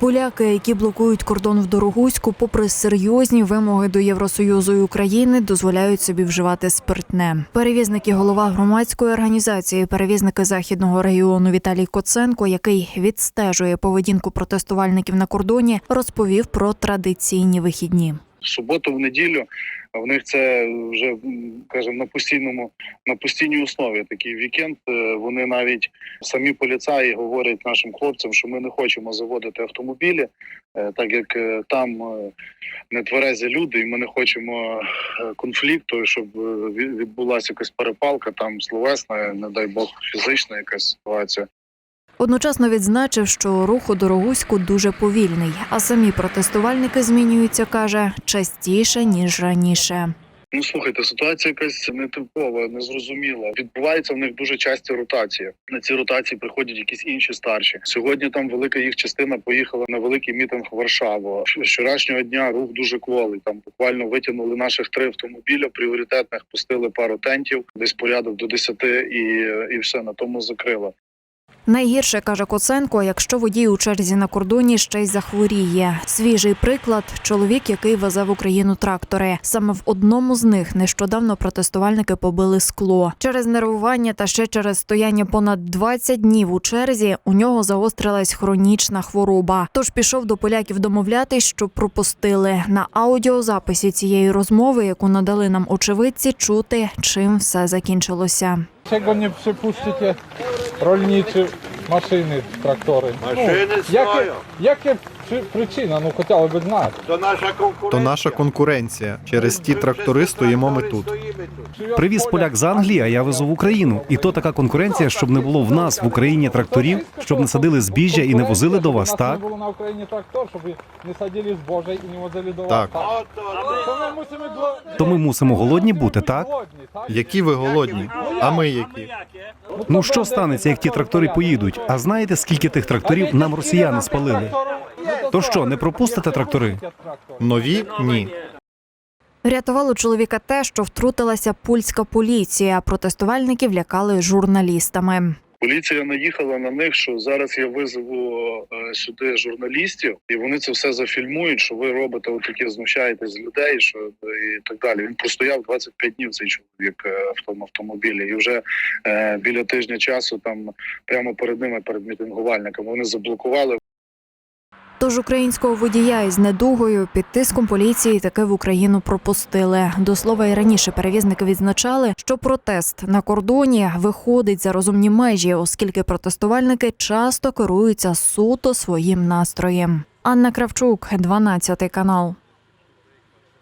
Поляки, які блокують кордон в Дорогуську, попри серйозні вимоги до Євросоюзу і України, дозволяють собі вживати спиртне. Перевізник і голова громадської організації перевізники західного регіону Віталій Коценко, який відстежує поведінку протестувальників на кордоні, розповів про традиційні вихідні. В суботу, в неділю. В них це вже кажемо на постійному на постійній основі. Такий вікенд. Е, Вони навіть самі поліцаї говорять нашим хлопцям, що ми не хочемо заводити автомобілі, е, так як е, там нетверезі люди, і ми не хочемо конфлікту, щоб відбулася якась перепалка, там словесна, не дай Бог, фізична якась ситуація. Одночасно відзначив, що рух у Дорогуську дуже повільний, а самі протестувальники змінюються, каже, частіше ніж раніше. Ну слухайте, ситуація якась нетипова, незрозуміла. Відбуваються в них дуже часті ротації. На ці ротації приходять якісь інші старші. Сьогодні там велика їх частина поїхала на великий мітинг в Варшаву. Вчорашнього дня рух дуже кволий. Там буквально витягнули наших три автомобіля пріоритетних, пустили пару тентів, десь порядок до 10 і, і все на тому закрили. Найгірше каже Коценко, якщо водій у черзі на кордоні ще й захворіє. Свіжий приклад чоловік, який везе в Україну трактори. Саме в одному з них нещодавно протестувальники побили скло. Через нервування та ще через стояння понад 20 днів у черзі у нього загострилась хронічна хвороба. Тож пішов до поляків домовлятись, щоб пропустили на аудіозаписі цієї розмови, яку надали нам очевидці, чути, чим все закінчилося. Czego nie przypuścicie Maszyny jakie, stoją. jakie przy, przyczyna? No chciałoby znać. To nasza konkurencja. То наша конкуренція. Через ті трактори стоїмо ми тут. Привіз поляк з Англії, а я везу в Україну. І то така конкуренція, щоб не було в нас в Україні тракторів, щоб не садили збіжжя і не возили до вас, так? було на Україні трактор, щоб не садили збожжя і не возили до вас. To, То ми мусимо голодні бути, так? так? Які ви голодні? А ми які? Ну що станеться, як ті трактори поїдуть? А знаєте, скільки тих тракторів нам росіяни спалили? То що, не пропустите трактори? Нові? Ні. Врятувало чоловіка те, що втрутилася польська поліція. Протестувальників лякали журналістами. Поліція наїхала на них, що зараз я визову е, сюди журналістів, і вони це все зафільмують. Що ви робите отакі знущаєтесь з людей, що і так далі. Він простояв 25 днів цей чоловік е, в тому автомобілі, і вже е, біля тижня часу там прямо перед ними, перед мітингувальниками, вони заблокували. Тож українського водія із недугою під тиском поліції таки в Україну пропустили. До слова, і раніше перевізники відзначали, що протест на кордоні виходить за розумні межі, оскільки протестувальники часто керуються суто своїм настроєм. Анна Кравчук, 12 канал.